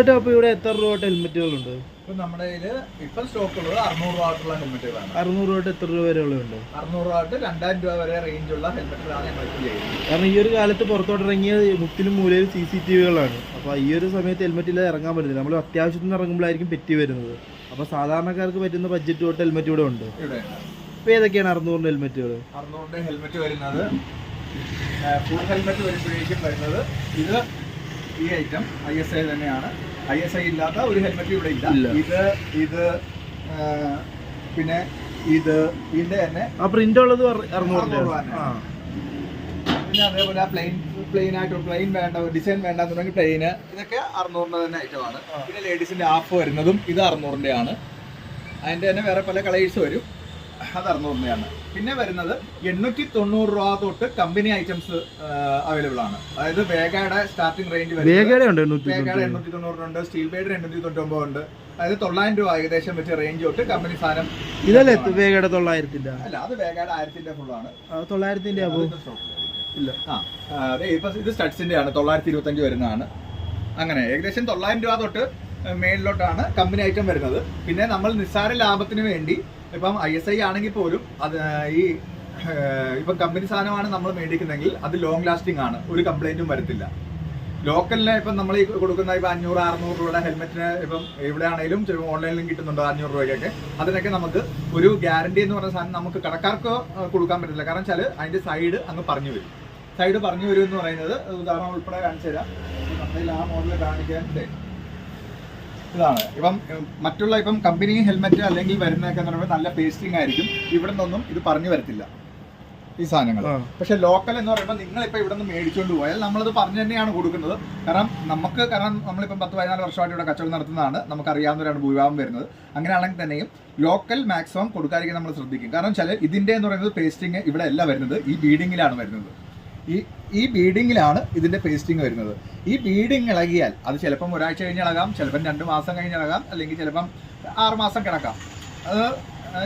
ചേട്ടാ അപ്പൊ ഇവിടെ എത്ര രൂപ ഹെൽമെറ്റുകളുണ്ട് ഇപ്പൊ നമ്മുടെ കയ്യിൽ ഇപ്പം സ്റ്റോക്ക് ഉള്ളത് അറുന്നൂറ് രൂപ ആയിട്ടുള്ള ഹെൽമെറ്റുകളാണ് അറുന്നൂറ് രൂപ തൊട്ട് എത്ര രൂപ വരെ ഉള്ളതുണ്ട് അറുന്നൂറ് രൂപ തൊട്ട് രണ്ടായിരം രൂപ വരെ റേഞ്ച് ഉള്ള ഹെൽമെറ്റുകളാണ് ഞങ്ങൾ ഇപ്പോൾ ചെയ്യുന്നത്. കാരണം ഈ ഒരു കാലത്ത് പുറത്തോട്ട് ഇറങ്ങിയ മുക്കിലും മൂലയിൽ സി സി ടി വികളാണ് അപ്പോൾ ഈ ഒരു സമയത്ത് ഹെൽമെറ്റ് ഇല്ലാതെ ഇറങ്ങാൻ പറ്റുന്നില്ല നമ്മൾ അത്യാവശ്യത്തിന് ഇറങ്ങുമ്പോഴായിരിക്കും പെറ്റി വരുന്നത്. അപ്പോൾ സാധാരണക്കാർക്ക് പറ്റുന്ന ബഡ്ജറ്റ് തൊട്ട് ഹെൽമെറ്റ് ഇവിടെ ഉണ്ട്. ഇവിടെ. ഇപ്പോൾ ഏതൊക്കെയാണ് അറുന്നൂറിന്റെ ഹെൽമെറ്റുകൾ അറുന്നൂറിന്റെ ഹെൽമെറ്റ് വരുന്നത് ഫുൾ ഹെൽമെറ്റ് വരുമ്പോഴേക്കും വരുന്നത് ഇത് ഈ ഐറ്റം ഐ എസ് ഐ തന്നെയാണ്. ഐ എസ് ഐ ഇല്ലാത്ത ഒരു ഹെൽമെറ്റ് ഇവിടെ ഇല്ല. ഇത് ഇത് പിന്നെ ഇത് ഇതിന്റെ തന്നെ ആ പ്രിന്റ് ഉള്ളത്. പിന്നെ അതേപോലെ പ്ലെയിൻ പ്ലെയിൻ ആയിട്ട് പ്ലെയിൻ വേണ്ട ഡിസൈൻ വേണ്ട എന്നുണ്ടെങ്കിൽ പ്ലെയിന് ഇതൊക്കെ അറുന്നൂറിന്റെ തന്നെ ഐറ്റമാണ് പിന്നെ ലേഡീസിന്റെ ആപ്പ് വരുന്നതും ഇത് അറുന്നൂറിന്റെ ആണ്. അതിന്റെ തന്നെ വേറെ പല കളേഴ്സ് വരും. അത് അറുന്നൂറ് രൂപയാണ് പിന്നെ വരുന്നത് എണ്ണൂറ്റി തൊണ്ണൂറ് രൂപ തൊട്ട് കമ്പനി ഐറ്റംസ് അവൈലബിൾ ആണ്. അതായത് വേഗയുടെ സ്റ്റാർട്ടിംഗ് റേഞ്ച് വേഗയുടെ ഉണ്ട് എണ്ണൂറ്റി തൊണ്ണൂറ് തൊണ്ണൂറുണ്ട് സ്റ്റീൽ ബേഡ് എണ്ണൂറ്റി തൊണ്ണൂറ്റൊമ്പത് ഉണ്ട്. അതായത് തൊള്ളായിരം രൂപ ഏകദേശം വെച്ച് റേഞ്ച് തൊട്ട് കമ്പനി സാധനം ഇതല്ലേ വേഗയുടെ തൊള്ളായിരത്തിന്റെ? അല്ല അത് വേഗയുടെ ആയിരത്തിന്റെ ഫുൾ ആണ്. തൊള്ളായിരത്തിന്റെ ഇല്ല. ആ ഇത് സ്റ്റഡ്സിന്റെ ആണ് തൊള്ളായിരത്തി ഇരുപത്തഞ്ച് വരുന്നതാണ്. അങ്ങനെ ഏകദേശം തൊള്ളായിരം രൂപ തൊട്ട് മേളിലോട്ടാണ് കമ്പനി ഐറ്റം വരുന്നത്. പിന്നെ നമ്മൾ നിസ്സാര ലാഭത്തിന് വേണ്ടി ഇപ്പം ഐ എസ് ഐ ആണെങ്കിൽ പോലും അത് ഈ ഇപ്പം കമ്പനി സാധനമാണ് നമ്മൾ മേടിക്കുന്നതെങ്കിൽ അത് ലോങ് ലാസ്റ്റിംഗ് ആണ്. ഒരു കംപ്ലൈന്റും വരത്തില്ല. ലോക്കലിന് ഇപ്പം നമ്മൾ ഈ കൊടുക്കുന്ന ഇപ്പം അഞ്ഞൂറ് അറുന്നൂറ് രൂപയുടെ ഹെൽമെറ്റിന് ഇപ്പം എവിടെ ആണെങ്കിലും ചിലപ്പോൾ ഓൺലൈനിലും കിട്ടുന്നുണ്ട് അഞ്ഞൂറ് രൂപയ്ക്കൊക്കെ? അതിനൊക്കെ നമുക്ക് ഒരു ഗ്യാരണ്ടി എന്ന് പറഞ്ഞ സാധനം നമുക്ക് കടക്കാർക്ക് കൊടുക്കാൻ പറ്റില്ല കാരണം വെച്ചാൽ അതിന്റെ സൈഡ് അങ്ങ് പറഞ്ഞു വരും. സൈഡ് പറഞ്ഞു വരും എന്ന് പറയുന്നത് ഉദാഹരണം ഉൾപ്പെടെ കാണിച്ചു തരാം നമ്മുടെ ആ മോഡൽ കാണിക്കാൻ. ഇതാണ്. ഇപ്പം മറ്റുള്ള ഇപ്പം കമ്പനി ഹെൽമെറ്റ് അല്ലെങ്കിൽ വരുന്നതൊക്കെ എന്ന് പറയുമ്പോൾ നല്ല പേസ്റ്റിംഗ് ആയിരിക്കും. ഇവിടെ നിന്നൊന്നും ഇത് പറഞ്ഞു വരത്തില്ല ഈ സാധനങ്ങൾ. പക്ഷെ ലോക്കൽ എന്ന് പറയുമ്പോൾ നിങ്ങൾ ഇപ്പൊ ഇവിടെ നിന്ന് മേടിച്ചുകൊണ്ട് പോയാൽ നമ്മളത് പറഞ്ഞു തന്നെയാണ് കൊടുക്കുന്നത്. കാരണം നമുക്ക് കാരണം നമ്മളിപ്പം പത്ത് പതിനാല് വർഷമായിട്ട് ഇവിടെ കച്ചവടം നടത്തുന്നതാണ്. നമുക്ക് അറിയാവുന്നവരാണ് ഭൂരിഭാഗം വരുന്നത്. അങ്ങനെയാണെങ്കിൽ തന്നെയും ലോക്കൽ മാക്സിമം കൊടുക്കാതിരിക്കാൻ നമ്മൾ ശ്രദ്ധിക്കും. കാരണം വെച്ചാൽ ഇതിന്റെ എന്ന് പറയുന്നത് പേസ്റ്റിംഗ് ഇവിടെ അല്ല വരുന്നത്. ഈ ബീഡിങ്ങിലാണ് വരുന്നത്. ഈ ഈ ബീഡിങ്ങിലാണ് ഇതിന്റെ പേസ്റ്റിംഗ് വരുന്നത്. ഈ ബീഡിങ് ഇളകിയാൽ അത് ചിലപ്പം ഒരാഴ്ച കഴിഞ്ഞ് ഇളകാം ചിലപ്പം രണ്ട് മാസം കഴിഞ്ഞ് ഇളകാം അല്ലെങ്കിൽ ചിലപ്പം ആറുമാസം കിടക്കാം. അത്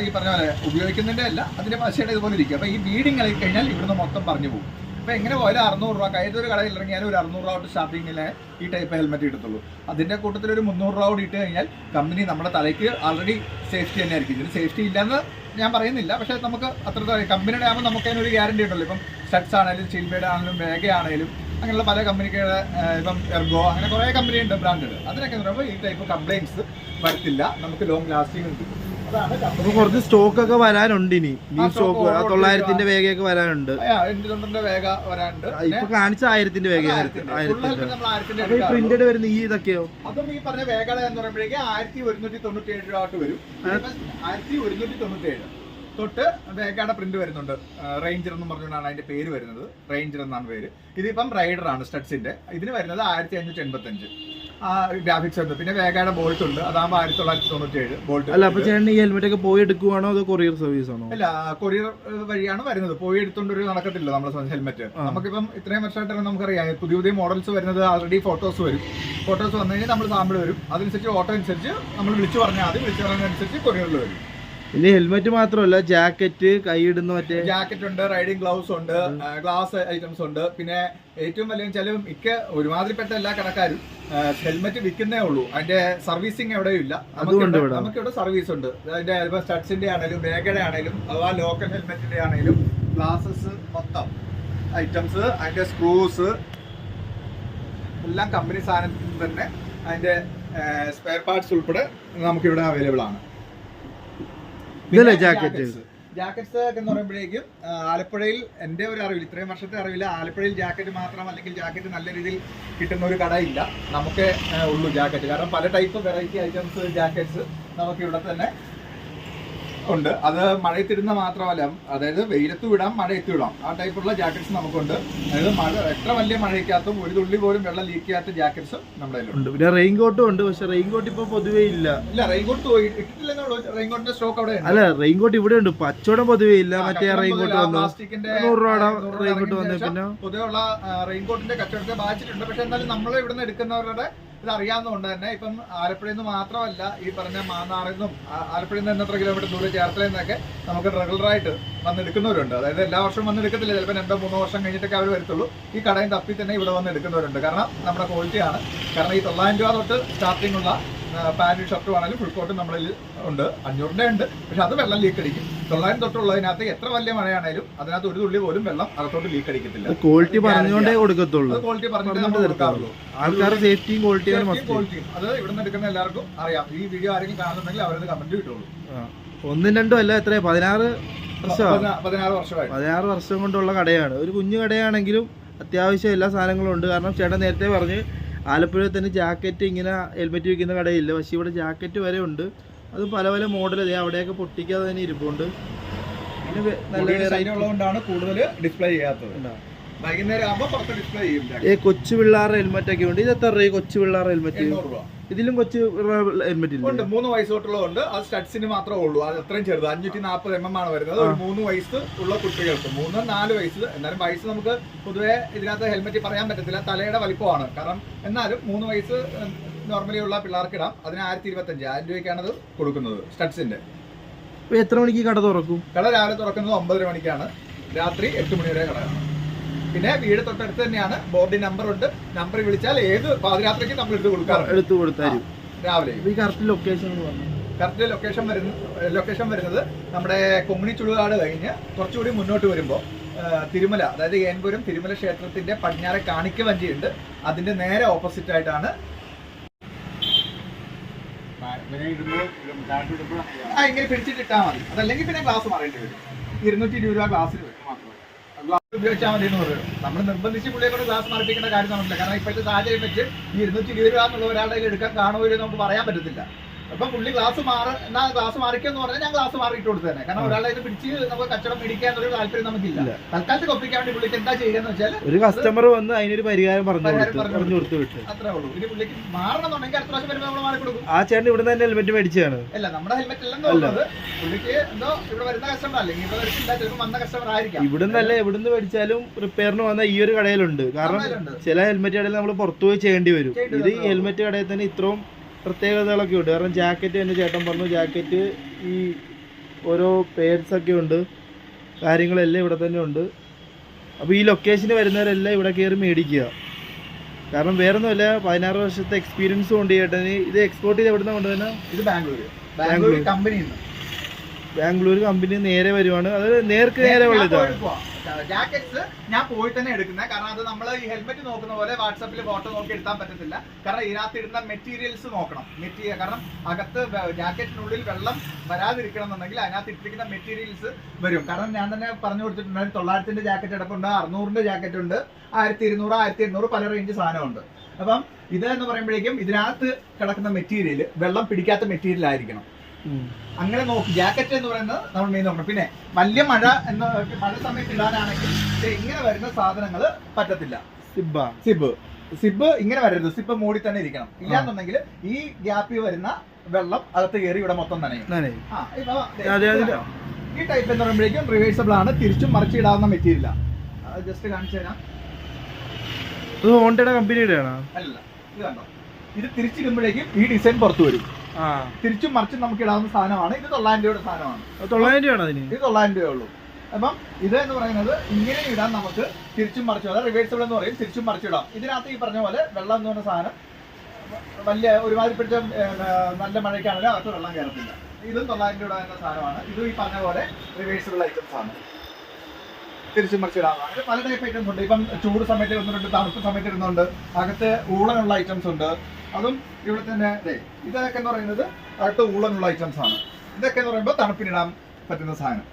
ഈ പറഞ്ഞ പോലെ ഉപയോഗിക്കുന്നതിന്റെ അല്ല അതിന്റെ പശയുടെ ഇതുപോലെ ഇരിക്കും. അപ്പോൾ ഈ ബീഡിങ് ഇളകി കഴിഞ്ഞാൽ ഇവിടുന്ന് മൊത്തം പറഞ്ഞു പോകും. അപ്പോൾ എങ്ങനെ പോയാലും അറുന്നൂറ് രൂപ ഏതൊരു കടയിൽ ഇറങ്ങിയാലും ഒരു അറുന്നൂറ് രൂപ സ്റ്റാർട്ടിങ്ങിലെ ഈ ടൈപ്പ് ഹെൽമെറ്റ് കിട്ടത്തുള്ളൂ. അതിന്റെ കൂട്ടത്തിൽ ഒരു മുന്നൂറ് രൂപ കൂടി ഇട്ട് കഴിഞ്ഞാൽ കമ്പനി നമ്മുടെ തലയ്ക്ക് ആൾറെഡി സേഫ്റ്റി തന്നെ ആയിരിക്കും ഇതിന് സേഫ്റ്റി ഇല്ലെന്ന് ഞാൻ പറയുന്നില്ല പക്ഷേ നമുക്ക് അത്ര കമ്പനിയുടെ ആകുമ്പോൾ നമുക്ക് അതിനൊരു ഗ്യാരണ്ടി ഉണ്ടല്ലോ. ഇപ്പം സ്റ്റഡ്സ് ആണെങ്കിലും സ്റ്റീൽബേഡ് ആണെങ്കിലും വേഗ ആണെങ്കിലും അങ്ങനെയുള്ള പല കമ്പനികളുടെ ഇപ്പം എർഗോ അങ്ങനെ കുറേ കമ്പനി ഉണ്ട് ബ്രാൻഡഡ് അതിനൊക്കെ എന്ന് പറയുമ്പോൾ ഈ ടൈപ്പ് കംപ്ലൈന്റ്സ് വരത്തില്ല. നമുക്ക് ലോങ് ലാസ്റ്റിംഗ് കിട്ടും. അപ്പൊ കുറച്ച് സ്റ്റോക്ക് ഒക്കെ വരാനുണ്ട് ഇനി. ഈ സ്റ്റോക്ക് തൊള്ളായിരത്തിന്റെ വേഗയൊക്കെ വരാനുണ്ട്. വേഗ വരാനുണ്ട്. ഇപ്പൊ കാണിച്ച ആയിരത്തിന്റെ വേഗ അപ്പൊ. പ്രിന്റഡ് വരുന്ന ഈ ഇതൊക്കെയോ? അതും ഈ പറഞ്ഞ വേഗത എന്ന് പറയുമ്പോഴേക്കും ആയിരത്തി ഒരുന്നൂറ്റി തൊണ്ണൂറ്റി ഏഴ് രൂപ വരും. ആയിരത്തി ഒരുന്നൂറ്റി തൊണ്ണൂറ്റി ഏഴ് തൊട്ട് വേഗയുടെ പ്രിന്റ് വരുന്നുണ്ട്. റേഞ്ചർ എന്ന് പറഞ്ഞുകൊണ്ടാണ് അതിന്റെ പേര് വരുന്നത്. റേഞ്ചർ എന്നാണ് പേര്. ഇതിപ്പം റൈഡർ ആണ് സ്റ്റഡ്സിന്റെ. ഇതിന് വരുന്നത് ആയിരത്തി അഞ്ഞൂറ്റി എൺപത്തി അഞ്ച് ഗ്രാഫിക്സ് ഉണ്ട് പിന്നെ വേഗയുടെ ബോൾട്ട് ഉണ്ട്. അതാകുമ്പോൾ ആയിരത്തി തൊള്ളായിരത്തി തൊണ്ണൂറ്റി ഏഴ് ബോൾട്ട് അല്ല അപ്പൊ ചേട്ടൻ ഈ ഹെൽമെറ്റ് ഒക്കെ പോയി എടുക്കുവാണോ അതോ കൊറിയർ സർവീസ് ആണോ? അല്ല കൊറിയർ വഴിയാണ് വരുന്നത്. പോയി എടുത്തോണ്ട് ഒരു നടക്കത്തില്ല നമ്മുടെ ഹെൽമെറ്റ്. നമുക്കിപ്പം ഇത്രയും വർഷമായിട്ട് നമുക്കറിയാം. പുതിയ പുതിയ മോഡൽസ് വരുന്നത് ആൾറെഡി ഫോട്ടോസ് വരും. ഫോട്ടോസ് വന്നു കഴിഞ്ഞാൽ നമ്മൾ സാമ്പിൾ വരും. അതനുസരിച്ച് ഓട്ടോ അനുസരിച്ച് നമ്മൾ വിളിച്ചു പറഞ്ഞാൽ മതി. വിളിച്ചു പറഞ്ഞതനുസരിച്ച് കൊറിയറിൽ വരും. ഇനി ഹെൽമെറ്റ് മാത്രമല്ല ജാക്കറ്റ് കൈയിടുന്ന മറ്റേ ജാക്കറ്റ് ഉണ്ട് റൈഡിംഗ് ഗ്ലൗസ് ഉണ്ട് ഗ്ലാസ് ഐറ്റംസ് ഉണ്ട്. പിന്നെ ഏറ്റവും വലിയ ചിലവ് മിക്ക ഒരുമാതിരിപ്പെട്ട എല്ലാ കടക്കാരും ഹെൽമെറ്റ് വിൽക്കുന്നേ ഉള്ളൂ. അതിന്റെ സർവീസിങ് എവിടെയും ഇല്ല. അതുകൊണ്ട് ഇവിടെ. സർവീസ് ഉണ്ട്. അതിന്റെ സ്റ്റഡ്സിന്റെ ആണെങ്കിലും ബേഗയുടെ ആണെങ്കിലും അഥവാ ലോക്കൽ ഹെൽമെറ്റിന്റെ ആണെങ്കിലും ഗ്ലാസസ് മൊത്തം ഐറ്റംസ് അതിന്റെ സ്ക്രൂസ് എല്ലാം കമ്പനി സാധനത്തിൽ തന്നെ അതിന്റെ സ്പെയർ പാർട്സ് ഉൾപ്പെടെ നമുക്കിവിടെ അവൈലബിൾ ആണ്. ഇതല്ലേ ജാക്കറ്റ്. ജാക്കറ്റ്സ്. എന്ന് പറയുമ്പോഴേക്കും ആലപ്പുഴയിൽ എന്റെ ഒരു അറിവിൽ ഇത്രയും വർഷത്തെ അറിവില്ല ആലപ്പുഴയിൽ ജാക്കറ്റ് മാത്രം അല്ലെങ്കിൽ ജാക്കറ്റ് നല്ല രീതിയിൽ കിട്ടുന്ന ഒരു കടയില്ല. നമുക്ക് ഉള്ളൂ ജാക്കറ്റ്. കാരണം പല ടൈപ്പ് വെറൈറ്റി ഐറ്റംസ് ജാക്കറ്റ്സ് നമുക്ക് ഇവിടെ തന്നെ ഉണ്ട്. അത് മഴയത്തിടുന്ന മാത്രമല്ല അതായത് വെയിലത്ത് വിടാം മഴയത്ത് വിടാം. ആ ടൈപ്പുള്ള ജാക്കറ്റ്സ് നമുക്കുണ്ട്. അതായത് മഴ എത്ര വലിയ മഴയ്ക്കകത്തും ഒരു തുള്ളി പോലും വെള്ളം ലീക്ക് ചെയ്യാത്ത ജാക്കറ്റ്സ് നമ്മുടെ കയ്യിലുണ്ട്. ഉണ്ട്. പിന്നെ റെയിൻ കോട്ടും ഉണ്ട്. പക്ഷെ റെയിൻ കോട്ട് ഇപ്പൊ പൊതുവേ ഇല്ല. ഇല്ല റെയിൻകോട്ട് പോയി ഇട്ടിട്ടില്ലെന്നുള്ളൂ. റെയിൻകോട്ടിന്റെ സ്റ്റോക്ക് അവിടെ അല്ല റെയിൻ കോട്ട് ഇവിടെ ഉണ്ട്. പച്ചവടം പൊതുവേ ഇല്ല. മറ്റേ റെയിൻ കോട്ട് വന്നു. പ്ലാസ്റ്റിക്കിന്റെ, നൂറ് രൂപയുടെ റെയിൻ കോട്ട് വന്നു. പിന്നെ? പൊതുവെ ഉള്ള റെയിൻ കോട്ടിന്റെ കച്ചവടത്തെ ബാധിച്ചിട്ടുണ്ട്. പക്ഷെ എന്നാലും നമ്മളെ ഇവിടുന്ന് എടുക്കുന്നവരുടെ ഇത് അറിയാവുന്നതുകൊണ്ട് തന്നെ ഇപ്പം ആലപ്പുഴയിൽ നിന്ന് മാത്രമല്ല ഈ പറഞ്ഞ മാന്നാറിൽ നിന്നും ആലപ്പുഴയിൽ നിന്ന് എണ്ണത്ര കിലോമീറ്റർ ദൂരെ ചേർത്തലയിൽ നിന്നൊക്കെ നമുക്ക് റെഗുലറായിട്ട് വന്നെടുക്കുന്നവരുണ്ട്. അതായത് എല്ലാ വർഷവും വന്നെടുക്കത്തില്ല. ചിലപ്പോൾ രണ്ടോ മൂന്നോ വർഷം കഴിഞ്ഞിട്ടൊക്കെ അവർ വരത്തുള്ളൂ. ഈ കടയും തപ്പി തന്നെ ഇവിടെ വന്നെടുക്കുന്നവരുണ്ട്. കാരണം നമ്മുടെ ക്വാളിറ്റിയാണ് കാരണം ഈ തൊള്ളായിരം രൂപ തൊട്ട് സ്റ്റാർട്ടിംഗ് ഉള്ള പാന്റും ഷർട്ടും ആണെങ്കിലും ഫുൾ കോട്ടും നമ്മളിൽ ഉണ്ട്. അഞ്ഞൂറിന്റെ ഉണ്ട്. പക്ഷെ അത് വെള്ളം ലീക്ക് അടിക്കും. തൊള്ളായിരം തൊട്ടുള്ളതിനകത്ത് എത്ര വലിയ മഴയാണേലും അതിനകത്ത് ഒരു തുള്ളി പോലും വെള്ളം അകത്തോട്ട് ലീക്ക് അടിക്കത്തില്ല. ക്വാളിറ്റി പറഞ്ഞുകൊണ്ടേ കൊടുക്കത്തുള്ളൂ. ക്വാളിറ്റി പറഞ്ഞിട്ട് പറഞ്ഞിട്ട് നമ്മൾ തീർക്കാറുള്ളൂ ആൾക്കാരുടെ സേഫ്റ്റിയും ക്വാളിറ്റിയും ക്വാളിറ്റിയും. അത് ഇവിടെ നിന്ന് എടുക്കുന്ന എല്ലാവർക്കും അറിയാം. ഈ വീഡിയോ ആരെങ്കിലും കാണുന്നുണ്ടെങ്കിൽ അവരത് കമന്റ് കിട്ടുള്ളൂ ഒന്നും രണ്ടും അല്ല എത്ര പതിനാറ് വർഷമാണ് പതിനാറ് വർഷം കൊണ്ടുള്ള കടയാണ്. ഒരു കുഞ്ഞു കടയാണെങ്കിലും അത്യാവശ്യം എല്ലാ സാധനങ്ങളും ഉണ്ട്. കാരണം ചേട്ടൻ നേരത്തെ പറഞ്ഞ് ആലപ്പുഴയിൽ തന്നെ ജാക്കറ്റ് ഇങ്ങനെ ഹെൽമെറ്റ് വിൽക്കുന്ന കടയില്ല. പക്ഷേ ഇവിടെ ജാക്കറ്റ് വരെ ഉണ്ട്. അത് പല പല മോഡൽ അവിടെയൊക്കെ പൊട്ടിക്കാതെ തന്നെ ഇരിപ്പുണ്ട്. ഉള്ളതുകൊണ്ടാണ് കൂടുതൽ ഡിസ്പ്ലേ ചെയ്യാത്തത്. ഉണ്ടാവും. വൈകുന്നേരം ആകുമ്പോൾ പുറത്ത് ഡിസ്പ്ലേ ചെയ്യും. ഏ കൊച്ചു പിള്ളേരുടെ ഹെൽമെറ്റ് ഒക്കെ ഉണ്ട്. ഇത് എത്ര രൂപ കൊച്ചു പിള്ളേരുടെ ഹെൽമെറ്റ് ഇതിലും കൊച്ചു ഹെൽമെറ്റ് ഉണ്ട് മൂന്ന് വയസ്സ് തൊട്ടുള്ളതുണ്ട് അത് സ്റ്റഡ്സിന് മാത്രമേ ഉള്ളൂ. അത് അത്രയും ചെറുത്. അഞ്ഞൂറ്റി നാൽപ്പത് എം എം ആണ് വരുന്നത്. ഒരു മൂന്ന് വയസ്സ് ഉള്ള കുട്ടികൾക്ക്. മൂന്ന് നാല് വയസ്സ്. എന്നാലും വയസ്സ് നമുക്ക് പൊതുവെ ഇതിനകത്ത് ഹെൽമെറ്റ് പറയാൻ പറ്റത്തില്ല. തലയുടെ വലിപ്പമാണ്. കാരണം എന്നാലും മൂന്ന് വയസ്സ് നോർമലി ഉള്ള പിള്ളേർക്ക് ഇടാം. അതിന് ആയിരത്തി ഇരുപത്തഞ്ച് ആയിരം രൂപയ്ക്കാണ് അത് കൊടുക്കുന്നത് സ്റ്റഡ്സിന്റെ. എത്ര മണിക്ക് കട തുറക്കും? കട രാവിലെ തുറക്കുന്നത് ഒമ്പതര മണിക്കാണ്. രാത്രി എട്ട് മണി വരെ കടയാണ് പിന്നെ വീട് തൊട്ടടുത്ത് തന്നെയാണ്. ബോർഡിൽ നമ്പർ ഉണ്ട്. നമ്പർ വിളിച്ചാൽ ഏത് പാതിരാത്രിക്ക് നമ്മൾ എടുത്ത് കൊടുക്കാറുണ്ട്. എടുത്തു കൊടുത്താലും. രാവിലെ. ഈ കറക്റ്റ് ലൊക്കേഷൻ കറക്റ്റ് ലൊക്കേഷൻ വരുന്ന ലൊക്കേഷൻ വരുന്നത് നമ്മുടെ കൊങ്ങിണി ചുടുകാട് കഴിഞ്ഞ് കുറച്ചുകൂടി മുന്നോട്ട് വരുമ്പോൾ തിരുമല അതായത് ഏൻപുരം തിരുമല ക്ഷേത്രത്തിന്റെ പടിഞ്ഞാറെ കാണിക്ക വഞ്ചിയുണ്ട്. അതിന്റെ നേരെ ഓപ്പോസിറ്റ് ആയിട്ടാണ്. ആ ഇങ്ങനെ പിടിച്ചിട്ടിട്ടാൽ മതി. അതല്ലെങ്കിൽ പിന്നെ ക്ലാസ് മാറേണ്ടി വരും. ഇരുന്നൂറ്റി ഇരുപത് രൂപ ക്ലാസ്സിൽ വരും. ഗ്ലാസ് ഉപയോഗിച്ചാൽ മതി എന്ന് പറയുന്നത് നമ്മൾ നിർബന്ധിച്ച് പുള്ളിയെ കൊണ്ട് ഗ്ലാസ് മാറിപ്പിക്കേണ്ട കാര്യം നമുക്കില്ല കാരണം ഇപ്പോഴത്തെ സാഹചര്യം വെച്ച് ഈ ഇരുന്നൂറ്റി ഇരുപത് രൂപ എന്നുള്ള ഒരാളുടെ എടുക്കാൻ കാണുമോ എന്ന് നമുക്ക് പറയാൻ പറ്റത്തില്ല. അപ്പൊ പുള്ളി ക്ലാസ് മാറ എന്നാ ക്ലാസ് മാറിക്കെന്ന് പറഞ്ഞാൽ ഞാൻ മാറി മാറിയിട്ട് കൊടുത്തു തന്നെ. കാരണം ഒരാളെ ഇത് പിടിച്ച് നമുക്ക് കച്ചടം മേടിക്കാൻ ഒരു താല്പര്യം നമുക്കില്ല. തൽക്കാലത്ത് കൊപ്പിക്കാൻ വേണ്ടി പുള്ളിക്ക് എന്താ ചെയ്യുകയെന്ന് വെച്ചാൽ ഒരു കസ്റ്റമർ വന്ന് അതിനൊരു പരിഹാരം പറഞ്ഞു കൊടുത്തു വിട്ട്. അത്രേ ഉള്ളൂ. ഇനി പുള്ളിക്ക് മാറണമെന്നുണ്ടെങ്കിൽ അടുത്ത പ്രാവശ്യം വരുമ്പോൾ നമ്മൾ മാറി കൊടുക്കും. ആ ചേട്ടൻ ഇവിടെ തന്നെ ഹെൽമെറ്റ് മേടിച്ചാണ് അല്ല നമ്മുടെ ഹെൽമെറ്റ് അല്ലെന്ന് പറഞ്ഞത് പുള്ളിക്ക് എന്തോ ഇവിടെ വരുന്ന കസ്റ്റമർ അല്ലെങ്കിൽ ഇവിടെ ചിലപ്പോൾ വന്ന കസ്റ്റമർ ആയിരിക്കാം. ഇവിടുന്ന് അല്ല എവിടുന്ന് മേടിച്ചാലും റിപ്പയറിന് വന്ന ഈ ഒരു കടയിലുണ്ട്. കാരണം ചില ഹെൽമെറ്റ് കടയിൽ നമ്മൾ പുറത്തു പോയി ചെയ്യേണ്ടി വരും. ഇത് ഹെൽമെറ്റ് കടയിൽ തന്നെ ഇത്രയും പ്രത്യേകതകളൊക്കെ ഉണ്ട്. കാരണം ജാക്കറ്റ് എന്റെ ചേട്ടൻ പറഞ്ഞു ജാക്കറ്റ് ഈ ഓരോ പേഴ്സ് ഒക്കെ ഉണ്ട്. കാര്യങ്ങളെല്ലാം ഇവിടെ തന്നെ ഉണ്ട്. അപ്പോൾ ഈ ലൊക്കേഷന് വരുന്നവരെല്ലാം ഇവിടെ കയറി മേടിക്കുക. കാരണം വേറെ ഒന്നുമല്ല പതിനാറ് വർഷത്തെ എക്സ്പീരിയൻസ് കൊണ്ട് ചേട്ടന് ഇത് എക്സ്പോർട്ട് ചെയ്ത് എവിടെ നിന്ന് കൊണ്ടുവന്ന ഇത് ബാംഗ്ലൂർ ബാംഗ്ലൂർ കമ്പനി ബാംഗ്ലൂർ കമ്പനി നേരെ വരുവാണ്. അത് നേർക്ക് നേരെ ഉള്ള ഇതാണ്. ജാക്കറ്റ്സ് ഞാൻ പോയി തന്നെ എടുക്കുന്നത് കാരണം അത് നമ്മൾ ഈ ഹെൽമെറ്റ് നോക്കുന്ന പോലെ വാട്സാപ്പിൽ ഫോട്ടോ നോക്കി എടുക്കാൻ പറ്റത്തില്ല. കാരണം ഇതിനകത്ത് ഇടുന്ന മെറ്റീരിയൽസ് നോക്കണം. മെറ്റീരിയൽ കാരണം അകത്ത് ജാക്കറ്റിനുള്ളിൽ വെള്ളം വരാതിരിക്കണം എന്നുണ്ടെങ്കിൽ അതിനകത്ത് ഇട്ടിരിക്കുന്ന മെറ്റീരിയൽസ് വരും. കാരണം ഞാൻ തന്നെ പറഞ്ഞു കൊടുത്തിട്ടുണ്ട് തൊള്ളായിരത്തിന്റെ ജാക്കറ്റ് അടപ്പുണ്ട് അറുന്നൂറിന്റെ ജാക്കറ്റ് ഉണ്ട് ആയിരത്തി ഇരുന്നൂറ് ആയിരത്തി എണ്ണൂറ് പല റേഞ്ച് സാധനമുണ്ട്. അപ്പം ഇത് എന്ന് പറയുമ്പോഴേക്കും ഇതിനകത്ത് കിടക്കുന്ന മെറ്റീരിയൽ വെള്ളം പിടിക്കാത്ത മെറ്റീരിയൽ ആയിരിക്കണം. അങ്ങനെ നോക്കി. ജാക്കറ്റ് എന്ന് പറയുന്നത് നമ്മൾ മെയിൻ നോക്കണം പിന്നെ വലിയ മഴ എന്ന് മഴ സമയത്ത് ഇടാനാണെങ്കിൽ ഇങ്ങനെ വരുന്ന സാധനങ്ങൾ പറ്റത്തില്ല. സിബ് സിബ് സിബ് ഇങ്ങനെ വരരുത്. സിബ് മൂടി തന്നെ ഇരിക്കണം. ഇല്ലാന്നുണ്ടെങ്കിൽ ഈ ഗ്യാപ്പിൽ വരുന്ന വെള്ളം അകത്ത് കയറി ഇവിടെ മൊത്തം നനയും. ഇത് ഈ ടൈപ്പ് എന്ന് പറയുമ്പോഴേക്കും റിവേഴ്സബിൾ ആണ്. തിരിച്ചും മറിച്ചിടാവുന്ന മെറ്റീരിയൽ ജസ്റ്റ് കാണിച്ചു തരാം. ഇത് ഹോണ്ടയുടെ കമ്പനിയുടെ ആണോ അല്ല ഇത് കണ്ടോ? ഇത് തിരിച്ചിടുമ്പോഴേക്കും ഈ ഡിസൈൻ പുറത്തു വരും. തിരിച്ചും മറിച്ചും നമുക്ക് ഇടാവുന്ന സാധനമാണ്. ഇത് തൊള്ളായിരം രൂപയുടെ സാധനമാണ്. തൊള്ളായിരം രൂപയാണ് അതിന്. ഇത് തൊള്ളായിരം രൂപയേ ഉള്ളൂ. അപ്പം ഇത് എന്ന് പറയുന്നത് ഇങ്ങനെ ഇടാൻ നമുക്ക് തിരിച്ചും മറിച്ചും അതായത് റിവേഴ്സിബിൾ എന്ന് പറയും തിരിച്ചും മറിച്ചിടാം ഇതിനകത്ത് ഈ പറഞ്ഞ പോലെ വെള്ളം എന്ന് പറഞ്ഞ സാധനം വലിയ ഒരുമാതിരിപ്പെട്ട നല്ല മഴയ്ക്കാണെങ്കിൽ അകത്ത് വെള്ളം കയറത്തില്ല. ഇതും തൊള്ളായിരം രൂപ എന്ന സാധനമാണ്. ഇതും ഈ പറഞ്ഞ പോലെ റിവേഴ്സിബിൾ ഐറ്റംസ് ആണ് തിരിച്ചും മറിച്ചിടാവുക അങ്ങനെ പല ടൈപ്പ് ഐറ്റംസ് ഉണ്ട്. ഇപ്പം ചൂട് സമയത്ത് ഇടുന്നുണ്ട് തണുപ്പ് സമയത്ത് ഇടുന്നുണ്ട് അകത്ത് ഊളനുള്ള ഐറ്റംസ് ഉണ്ട്. അതും ഇവിടെ തന്നെ ദേ, ഇതൊക്കെ എന്ന് പറയുന്നത് അകത്ത് ഊളനുള്ള ഐറ്റംസ് ആണ്. ഇതൊക്കെ എന്ന് പറയുമ്പോൾ തണുപ്പിനിടാൻ പറ്റുന്ന സാധനം.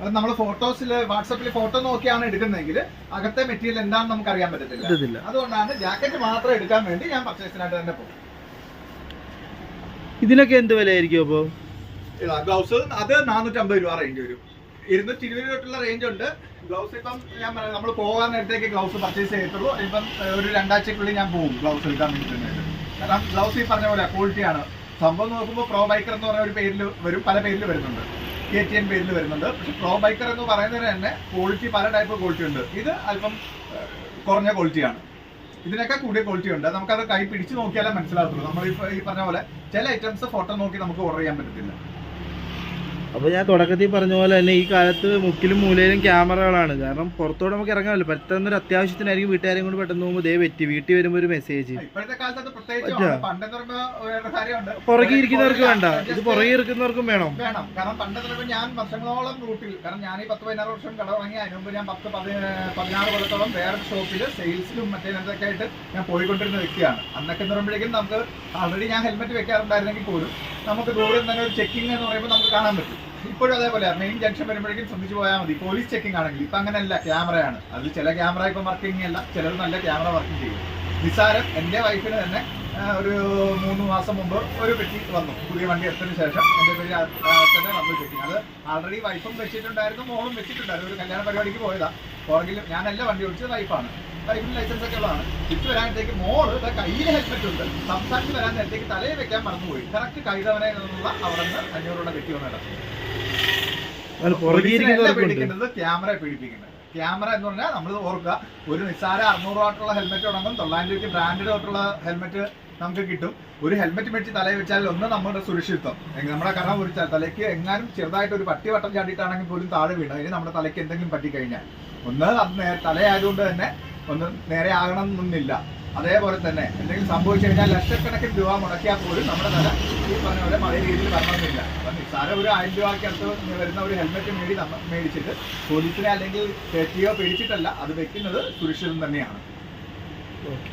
അത് നമ്മൾ ഫോട്ടോസിൽ വാട്സപ്പിൽ ഫോട്ടോ നോക്കിയാണ് എടുക്കുന്നതെങ്കിൽ അകത്തെ മെറ്റീരിയൽ എന്താണെന്ന് നമുക്ക് അറിയാൻ പറ്റത്തില്ല. പറ്റത്തില്ല. അതുകൊണ്ടാണ് ജാക്കറ്റ് മാത്രം എടുക്കാൻ വേണ്ടി ഞാൻ പർച്ചേസിനായിട്ട് തന്നെ പോകും. ഇതിനൊക്കെ എന്ത് വിലയായിരിക്കും അപ്പോൾ ഗ്ലൗസ് അത് നാനൂറ്റമ്പത് രൂപ റേഞ്ച് വരും. ഇരുന്നൂറ്റി ഇരുപത് തൊട്ടുള്ള റേഞ്ച് ഉണ്ട്. ഗ്ലൗസ് ഇപ്പം ഞാൻ പറയാം നമ്മൾ പോകാൻ നേരത്തേക്ക് ഗ്ലൗസ് പർച്ചേസ് ചെയ്തിട്ടുള്ളൂ ഇപ്പം ഒരു രണ്ടാഴ്ചക്കുള്ളിൽ ഞാൻ പോകും ഗ്ലൗസ് എടുക്കാൻ വേണ്ടിയിട്ട്. കാരണം ഗ്ലൗസ് ഈ പറഞ്ഞ പോലെ ക്വാളിറ്റിയാണ് സംഭവം നോക്കുമ്പോൾ പ്രോ ബൈക്കർ എന്ന് പറഞ്ഞ ഒരു പേരിൽ വരും പല പേരിൽ വരുന്നുണ്ട്. കെ ടി എൻ പേരിൽ വരുന്നുണ്ട്. പക്ഷെ പ്രോ ബൈക്കർ എന്ന് പറയുന്നതിന് തന്നെ ക്വാളിറ്റി പല ടൈപ്പ് ക്വാളിറ്റി ഉണ്ട്. ഇത് അല്പം കുറഞ്ഞ ക്വാളിറ്റിയാണ് ഇതിനൊക്കെ കൂടിയ ക്വാളിറ്റി ഉണ്ട്. നമുക്കത് കൈ പിടിച്ച് നോക്കിയാലേ മനസ്സിലാകത്തുള്ളൂ. നമ്മൾ ഈ പറഞ്ഞ പോലെ ചില ഐറ്റംസ് ഫോട്ടോ നോക്കി നമുക്ക് ഓർഡർ ചെയ്യാൻ പറ്റത്തില്ല. അപ്പോൾ ഞാൻ തുടക്കത്തിൽ പറഞ്ഞ പോലെ തന്നെ ഈ കാലത്ത് മുക്കിലും മൂലയിലും ക്യാമറകളാണ്. കാരണം പുറത്തോട്ട് നമുക്ക് ഇറങ്ങാമല്ലോ. പെട്ടെന്നൊരു അത്യാവശ്യത്തിനായിരിക്കും വീട്ടുകാരെയും കൊണ്ട് പെട്ടെന്ന് പോകുമ്പോൾ ദേ പറ്റി. വീട്ടിൽ വരുമ്പോൾ ഒരു മെസ്സേജ്. പണ്ടെന്ന് പുറകെ ഇരിക്കുന്നവർക്ക് വേണ്ട. ഇത് പുറകെ ഇരിക്കുന്നവർക്കും വേണം. വേണം. കാരണം പണ്ട് ഞാൻ വർഷങ്ങളോളം റൂട്ടിൽ കാരണം ഞാൻ ഈ പത്ത് പതിനാറ് വർഷം കട വാങ്ങി അതിന് മുമ്പ് ഞാൻ പത്ത് പതി- പതിനാറ് കൊല്ലത്തോളം വേറെ ഷോപ്പിൽ സെയിൽസിലും മറ്റേ എന്തൊക്കെ ആയിട്ട് ഞാൻ പോയിക്കൊണ്ടിരുന്ന വ്യക്തിയാണ്. അന്നൊക്കെ എന്ന് പറയുമ്പോഴേക്കും നമുക്ക് ആൾറെഡി ഞാൻ ഹെൽമെറ്റ് വെക്കാറുണ്ടായിരുന്നെങ്കിൽ പോലും നമുക്ക് ദൂരം തന്നെ ഒരു ചെക്കിംഗ് എന്ന് പറയുമ്പോൾ നമുക്ക് കാണാൻ പറ്റും. ഇപ്പോഴും അതേപോലെ മെയിൻ ജംഗ്ഷൻ വരുമ്പോഴേക്കും ശ്രദ്ധിച്ചു പോയാൽ മതി. പോലീസ് ചെക്കിംഗ് ആണെങ്കിൽ ഇപ്പൊ അങ്ങനെയല്ല ക്യാമറയാണ് അതിൽ ചില ക്യാമറ ഇപ്പൊ വർക്കിംഗ് അല്ല ചിലർ നല്ല ക്യാമറ വർക്കിംഗ് ചെയ്യും. നിസാരം എന്റെ വൈഫിന് തന്നെ ഒരു മൂന്ന് മാസം മുമ്പ് ഒരു പെട്ടി വന്നു. പുതിയ വണ്ടി എടുത്തതിന് ശേഷം എന്റെ പേര് തന്നെ വന്നു പെട്ടി. അത് ആൾറെഡി വൈഫും വെച്ചിട്ടുണ്ടായിരുന്നു മോളും വെച്ചിട്ടുണ്ടായിരുന്നു. ഒരു കല്യാണ പരിപാടിക്ക് പോയതാ. പുറകിൽ ഞാനല്ല വണ്ടി ഓടിച്ചത് വൈഫാണ് വൈഫിന് ലൈസൻസ് ഒക്കെ ഉള്ളതാണ്. തിരിച്ചു വരാനത്തേക്ക് മോൾ കയ്യിൽ ഹെൽമെറ്റ് ഉണ്ട്. സംസാരിച്ച് വരാൻ നേരത്തേക്ക് തലയിൽ വെക്കാൻ മറന്നുപോയി. കറക്റ്റ് കൈതവനെ എന്നുള്ള അവിടെ നിന്ന് അത് പുറകെ ഇരിക്കുന്നവർക്കുണ്ട് പേടിക്കേണ്ടത് ക്യാമറ പേടിപ്പിക്കുന്നത് ക്യാമറ എന്ന് പറഞ്ഞാൽ നമ്മൾ ഓർക്കുക ഒരു നിസ്സാര അറുന്നൂറ് വാട്ടുള്ള ഹെൽമെറ്റ് ഉണ്ടെങ്കിൽ തൊള്ളായിരം രൂപയ്ക്ക് ബ്രാൻഡഡ് ആയിട്ടുള്ള ഹെൽമെറ്റ് നമുക്ക് കിട്ടും. ഒരു ഹെൽമെറ്റ് മേടിച്ച് തലയിൽ വെച്ചാൽ ഒന്ന് നമ്മുടെ സുരക്ഷിതത്വം. നമ്മുടെ കറ മുറിച്ചാൽ തലയ്ക്ക് എങ്ങാനും ചെറുതായിട്ട് ഒരു പട്ടി വട്ടം ചാടിയിട്ടാണെങ്കിൽ പോലും താഴെ വീണ് അതിന് നമ്മുടെ തലയ്ക്ക് എന്തെങ്കിലും പറ്റിക്കഴിഞ്ഞാൽ. ഒന്ന് അത് തലയായതുകൊണ്ട് തന്നെ ഒന്ന് നേരെ ആകണം എന്നില്ല. അതേപോലെ തന്നെ എന്തെങ്കിലും സംഭവിച്ചു കഴിഞ്ഞാൽ ലക്ഷക്കണക്കിന് രൂപ മുടക്കിയാൽ പോലും നമ്മുടെ തല ഈ പറഞ്ഞ പോലെ പഴയ രീതിയിൽ വരണമെന്നില്ല അപ്പം ഒരു ആയിരം രൂപയ്ക്ക് അടുത്ത് വരുന്ന ഒരു ഹെൽമെറ്റ് മേടി നമ്മ മേടിച്ചിട്ട് പോലീസിനെ അല്ലെങ്കിൽ തെറ്റിയോ പേടിച്ചിട്ടല്ല അത് വെക്കുന്നത് സുരക്ഷിതം തന്നെയാണ്. ഓക്കെ.